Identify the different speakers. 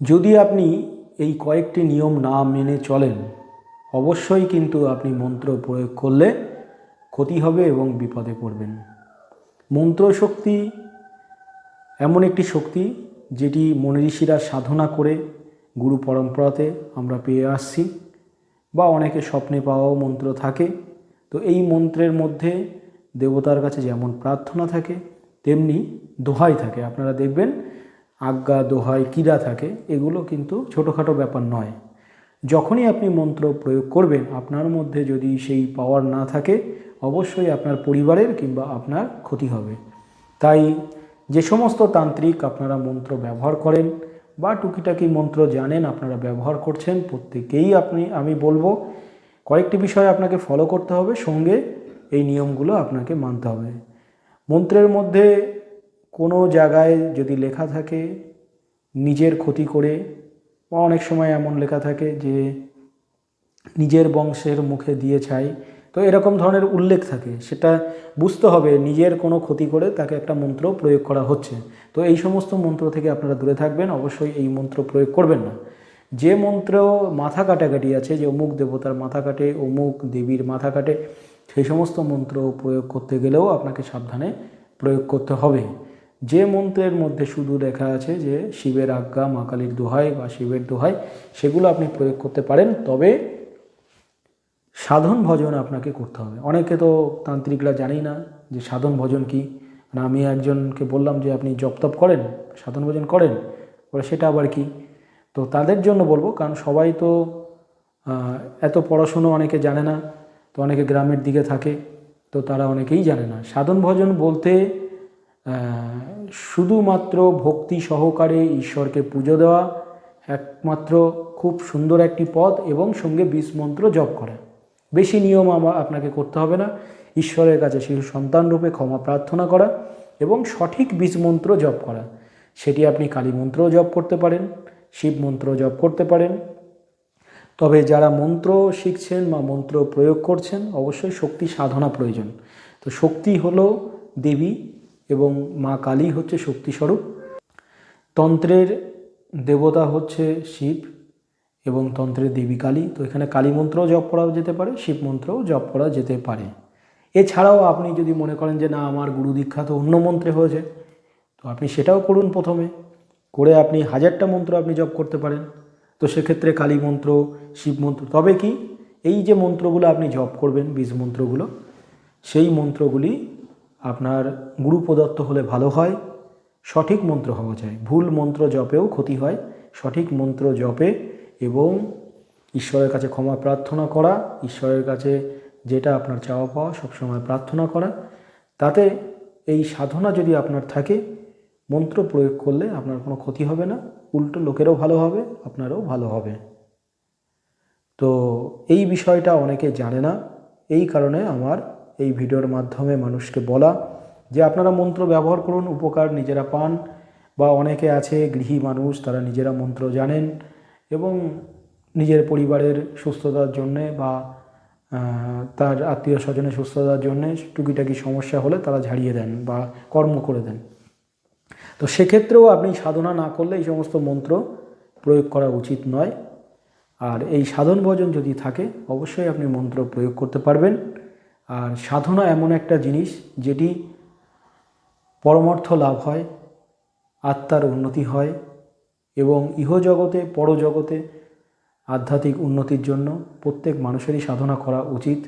Speaker 1: যদি আপনি এই কয়েকটি নিয়ম না মেনে চলেন, অবশ্যই কিন্তু আপনি মন্ত্র প্রয়োগ করলে ক্ষতি হবে এবং বিপদে পড়বেন। মন্ত্র শক্তি এমন একটি শক্তি যেটি মনি ঋষিরা সাধনা করে গুরু পরম্পরাতে আমরা পেয়ে আসছি বা অনেকে স্বপ্নে পাওয়াও মন্ত্র থাকে। তো এই মন্ত্রের মধ্যে দেবতার কাছে যেমন প্রার্থনা থাকে, তেমনি দোহাই থাকে। আপনারা দেখবেন আজ্ঞা, দোহাই, কীরা থাকে, এগুলো কিন্তু ছোটোখাটো ব্যাপার নয়। যখনই আপনি মন্ত্র প্রয়োগ করবেন, আপনার মধ্যে যদি সেই পাওয়ার না থাকে, অবশ্যই আপনার পরিবারের কিংবা আপনার ক্ষতি হবে। তাই যে সমস্ত তান্ত্রিক আপনারা মন্ত্র ব্যবহার করেন বা টুকিটাকি মন্ত্র জানেন, আপনারা ব্যবহার করছেন, প্রত্যেকেই আপনি, আমি বলব, কয়েকটি বিষয় আপনাকে ফলো করতে হবে, সঙ্গে এই নিয়মগুলো আপনাকে মানতে হবে। মন্ত্রের মধ্যে কোনো জায়গায় যদি লেখা থাকে নিজের ক্ষতি করে, বা অনেক সময় এমন লেখা থাকে যে নিজের বংশের মুখে দিয়ে চাই তো এরকম ধরনের উল্লেখ থাকে। সেটা বুঝতে হবে নিজের কোনো ক্ষতি করে তাকে একটা মন্ত্র প্রয়োগ করা হচ্ছে। তো এই সমস্ত মন্ত্র থেকে আপনারা দূরে থাকবেন, অবশ্যই এই মন্ত্র প্রয়োগ করবেন না। যে মন্ত্র মাথা কাটাকাটি আছে, যে অমুক দেবতার মাথা কাটে, অমুক দেবীর মাথা কাটে, সেই সমস্ত মন্ত্র প্রয়োগ করতে গেলেও আপনাকে সাবধানে প্রয়োগ করতে হবে। যে মন্ত্রের মধ্যে শুধু দেখা আছে যে শিবের আজ্ঞা, মা কালীর দোহাই বা শিবের দোহাই, সেগুলো আপনি প্রয়োগ করতে পারেন, তবে সাধন ভজন আপনাকে করতে হবে। অনেকে তো তান্ত্রিকরা জানেই না যে সাধন ভজন কি। মানে আমি একজনকে বললাম যে আপনি জপ তপ করেন, সাধন ভজন করেন, বলে সেটা আবার কি? তো তাদের জন্য বলব, কারণ সবাই তো এত পড়াশুনো অনেকে জানে না, তো অনেকে গ্রামের দিকে থাকে, তো তারা অনেকেই জানে না। সাধন ভজন বলতে শুধুমাত্র ভক্তি সহকারে ঈশ্বরকে পুজো দেওয়া, একমাত্র খুব সুন্দর একটি পথ এবং সঙ্গে বিষ মন্ত্র জপ করা। বেশি নিয়ম আপনাকে করতে হবে না। ঈশ্বরের কাছে শিশু সন্তান রূপে ক্ষমা প্রার্থনা করা এবং সঠিক বীজ মন্ত্র জপ করা। সেটি আপনি কালী মন্ত্র জপ করতে পারেন, শিব মন্ত্র জপ করতে পারেন। তবে যারা মন্ত্র শিখছেন বা মন্ত্র প্রয়োগ করছেন, অবশ্যই শক্তি সাধনা প্রয়োজন। তো শক্তি হলো দেবী এবং মা কালী হচ্ছে শক্তিস্বরূপ। তন্ত্রের দেবতা হচ্ছে শিব এবং তন্ত্রের দেবী কালী। তো এখানে কালী মন্ত্রও জপ করা যেতে পারে, শিব মন্ত্রও জপ করা যেতে পারে। এছাড়াও আপনি যদি মনে করেন যে না, আমার গুরু দীক্ষা তো অন্য মন্ত্রে হয়েছে, তো আপনি সেটাও করুন প্রথমে। করে আপনি হাজারটা মন্ত্র আপনি জপ করতে পারেন। তো সেক্ষেত্রে কালী মন্ত্র, শিব মন্ত্র, তবে কি? এই যে মন্ত্রগুলো আপনি জপ করবেন, বীজ মন্ত্রগুলো, সেই মন্ত্রগুলি আপনার গুরু প্রদত্ত হলে ভালো হয়, সঠিক মন্ত্র হওয়া যায়। ভুল মন্ত্র জপেও ক্ষতি হয়, সঠিক মন্ত্র জপে এবং ঈশ্বরের কাছে ক্ষমা প্রার্থনা করা, ঈশ্বরের কাছে যেটা আপনার চাওয়া পাওয়া সবসময় প্রার্থনা করা, তাতে এই সাধনা যদি আপনার থাকে, মন্ত্র প্রয়োগ করলে আপনার কোনো ক্ষতি হবে না, উল্টো লোকেরও ভালো হবে, আপনারও ভালো হবে। তো এই বিষয়টা অনেকে জানে না, এই কারণে আমার এই ভিডিওর মাধ্যমে মানুষকে বলা যে আপনারা মন্ত্র ব্যবহার করুন, উপকার নিজেরা পান বা অনেকে আছে গৃহী মানুষ, তারা নিজেরা মন্ত্র জানেন এবং নিজের পরিবারের সুস্থতার জন্যে বা তার আত্মীয় স্বজনের সুস্থতার জন্যে টুকিটাকি সমস্যা হলে তারা ঝাড়িয়ে দেন বা কর্ম করে দেন। তো সেক্ষেত্রেও আপনি সাধনা না করলে এই সমস্ত মন্ত্র প্রয়োগ করা উচিত নয়। আর এই সাধন ভজন যদি থাকে, অবশ্যই আপনি মন্ত্র প্রয়োগ করতে পারবেন। আর সাধনা এমন একটা জিনিস যেটি পরমার্থ লাভ হয়, আত্মার উন্নতি হয় এবং ইহজগতে, পরজগতে আধ্যাত্মিক উন্নতির জন্য প্রত্যেক মানুষেরই সাধনা করা উচিত।